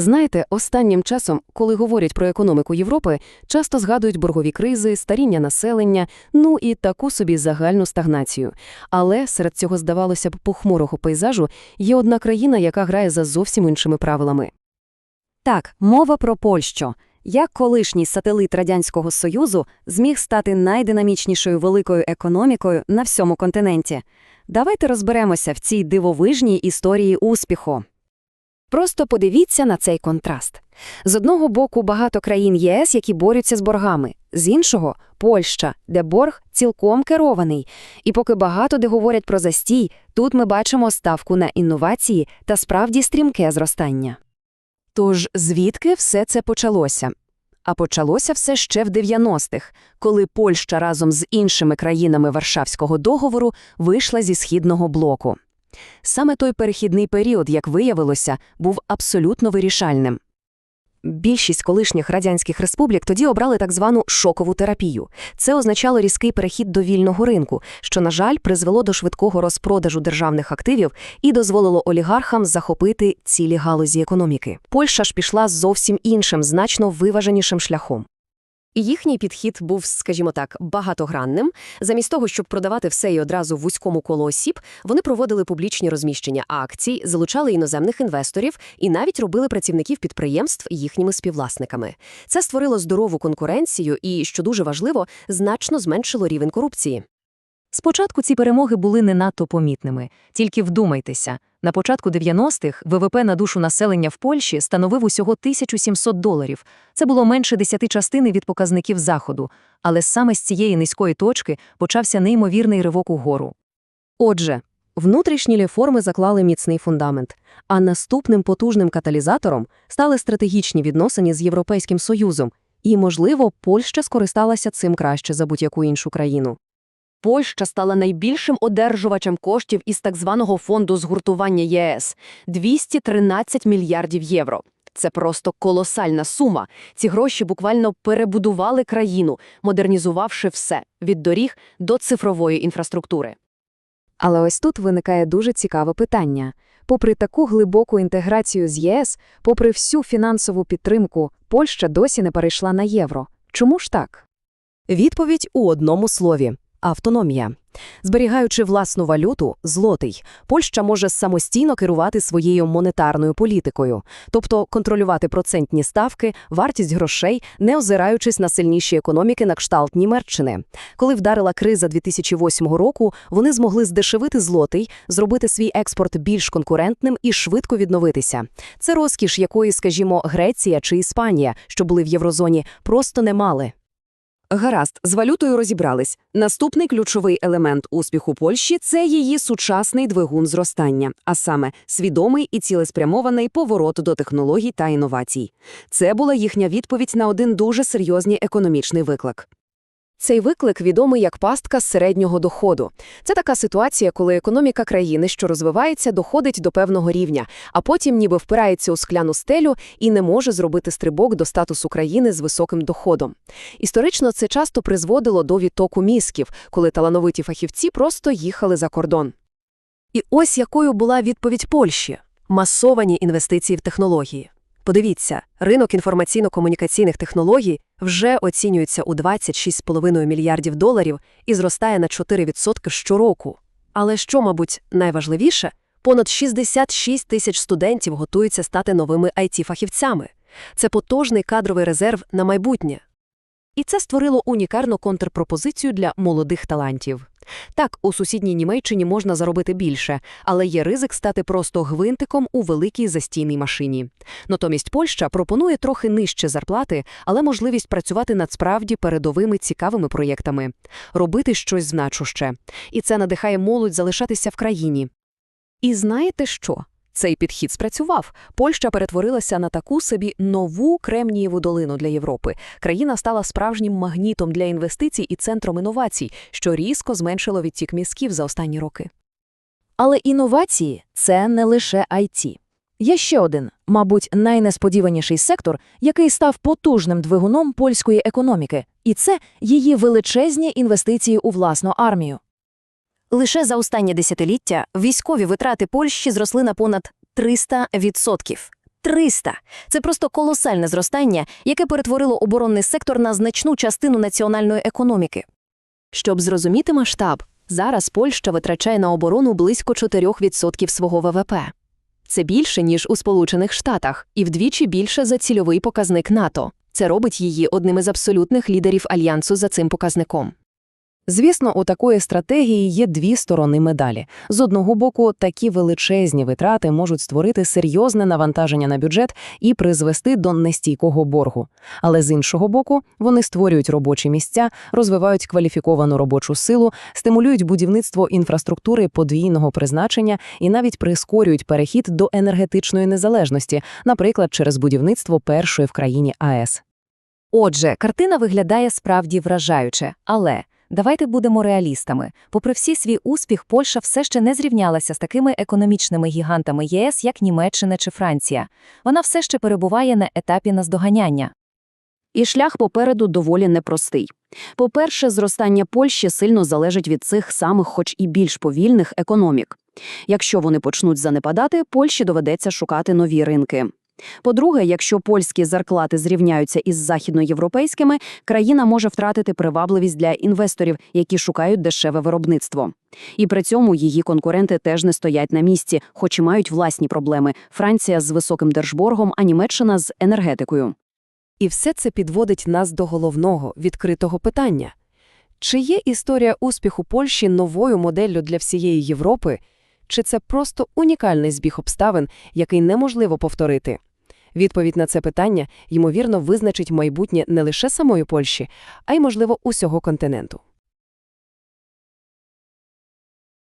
Знаєте, останнім часом, коли говорять про економіку Європи, часто згадують боргові кризи, старіння населення, ну і таку собі загальну стагнацію. Але серед цього, здавалося б, похмурого пейзажу є одна країна, яка грає за зовсім іншими правилами. Так, мова про Польщу. Як колишній сателит Радянського Союзу зміг стати найдинамічнішою великою економікою на всьому континенті? Давайте розберемося в цій дивовижній історії успіху. Просто подивіться на цей контраст. З одного боку багато країн ЄС, які борються з боргами, з іншого – Польща, де борг цілком керований. І поки багато де говорять про застій, тут ми бачимо ставку на інновації та справді стрімке зростання. Тож звідки все це почалося? А почалося все ще в 90-х, коли Польща разом з іншими країнами Варшавського договору вийшла зі східного блоку. Саме той перехідний період, як виявилося, був абсолютно вирішальним. Більшість колишніх радянських республік тоді обрали так звану шокову терапію. Це означало різкий перехід до вільного ринку, що, на жаль, призвело до швидкого розпродажу державних активів і дозволило олігархам захопити цілі галузі економіки. Польща ж пішла зовсім іншим, значно виваженішим шляхом. І їхній підхід був, скажімо так, багатогранним. Замість того, щоб продавати все і одразу вузькому коло осіб, вони проводили публічні розміщення акцій, залучали іноземних інвесторів і навіть робили працівників підприємств їхніми співвласниками. Це створило здорову конкуренцію і, що дуже важливо, значно зменшило рівень корупції. Спочатку ці перемоги були не надто помітними. Тільки вдумайтеся, на початку 90-х ВВП на душу населення в Польщі становив усього 1700 доларів. Це було менше десяти частини від показників Заходу. Але саме з цієї низької точки почався неймовірний ривок угору. Отже, внутрішні реформи заклали міцний фундамент, а наступним потужним каталізатором стали стратегічні відносини з Європейським Союзом, і, можливо, Польща скористалася цим краще за будь-яку іншу країну. Польща стала найбільшим одержувачем коштів із так званого фонду згуртування ЄС – 213 мільярдів євро. Це просто колосальна сума. Ці гроші буквально перебудували країну, модернізувавши все – від доріг до цифрової інфраструктури. Але ось тут виникає дуже цікаве питання. Попри таку глибоку інтеграцію з ЄС, попри всю фінансову підтримку, Польща досі не перейшла на євро. Чому ж так? Відповідь у одному слові – автономія. Зберігаючи власну валюту – злотий, Польща може самостійно керувати своєю монетарною політикою, тобто контролювати процентні ставки, вартість грошей, не озираючись на сильніші економіки на кшталт Німеччини. Коли вдарила криза 2008 року, вони змогли здешевити злотий, зробити свій експорт більш конкурентним і швидко відновитися. Це розкіш, якої, скажімо, Греція чи Іспанія, що були в єврозоні, просто не мали. Гаразд, з валютою розібрались. Наступний ключовий елемент успіху Польщі це її сучасний двигун зростання, а саме свідомий і цілеспрямований поворот до технологій та інновацій. Це була їхня відповідь на один дуже серйозний економічний виклик. Цей виклик відомий як пастка з середнього доходу. Це така ситуація, коли економіка країни, що розвивається, доходить до певного рівня, а потім ніби впирається у скляну стелю і не може зробити стрибок до статусу країни з високим доходом. Історично це часто призводило до відтоку мізків, коли талановиті фахівці просто їхали за кордон. І ось якою була відповідь Польщі – масовані інвестиції в технології. Подивіться, ринок інформаційно-комунікаційних технологій вже оцінюється у 26,5 мільярдів доларів і зростає на 4% щороку. Але що, мабуть, найважливіше, понад 66 тисяч студентів готуються стати новими IT-фахівцями. Це потужний кадровий резерв на майбутнє. І це створило унікарну контрпропозицію для молодих талантів. Так, у сусідній Німеччині можна заробити більше, але є ризик стати просто гвинтиком у великій застійній машині. Натомість Польща пропонує трохи нижче зарплати, але можливість працювати над справді передовими цікавими проєктами, робити щось значуще. І це надихає молодь залишатися в країні. І знаєте що? Цей підхід спрацював. Польща перетворилася на таку собі нову Кремнієву долину для Європи. Країна стала справжнім магнітом для інвестицій і центром інновацій, що різко зменшило відтік мізків за останні роки. Але інновації це не лише IT. Є ще один, мабуть, найнесподіваніший сектор, який став потужним двигуном польської економіки, і це її величезні інвестиції у власну армію. Лише за останнє десятиліття військові витрати Польщі зросли на понад 300%. 300! Це просто колосальне зростання, яке перетворило оборонний сектор на значну частину національної економіки. Щоб зрозуміти масштаб, зараз Польща витрачає на оборону близько 4% свого ВВП. Це більше, ніж у Сполучених Штатах, і вдвічі більше за цільовий показник НАТО. Це робить її одним із абсолютних лідерів альянсу за цим показником. Звісно, у такої стратегії є дві сторони медалі. З одного боку, такі величезні витрати можуть створити серйозне навантаження на бюджет і призвести до нестійкого боргу. Але з іншого боку, вони створюють робочі місця, розвивають кваліфіковану робочу силу, стимулюють будівництво інфраструктури подвійного призначення і навіть прискорюють перехід до енергетичної незалежності, наприклад, через будівництво першої в країні АЕС. Отже, картина виглядає справді вражаюче, але давайте будемо реалістами. Попри всі свій успіх, Польща все ще не зрівнялася з такими економічними гігантами ЄС, як Німеччина чи Франція. Вона все ще перебуває на етапі наздоганяння. І шлях попереду доволі непростий. По-перше, зростання Польщі сильно залежить від цих самих, хоч і більш повільних, економік. Якщо вони почнуть занепадати, Польщі доведеться шукати нові ринки. По-друге, якщо польські зарплати зрівняються із західноєвропейськими, країна може втратити привабливість для інвесторів, які шукають дешеве виробництво. І при цьому її конкуренти теж не стоять на місці, хоч і мають власні проблеми – Франція з високим держборгом, а Німеччина з енергетикою. І все це підводить нас до головного, відкритого питання. Чи є історія успіху Польщі новою моделлю для всієї Європи, чи це просто унікальний збіг обставин, який неможливо повторити? Відповідь на це питання, ймовірно, визначить майбутнє не лише самої Польщі, а й, можливо, усього континенту.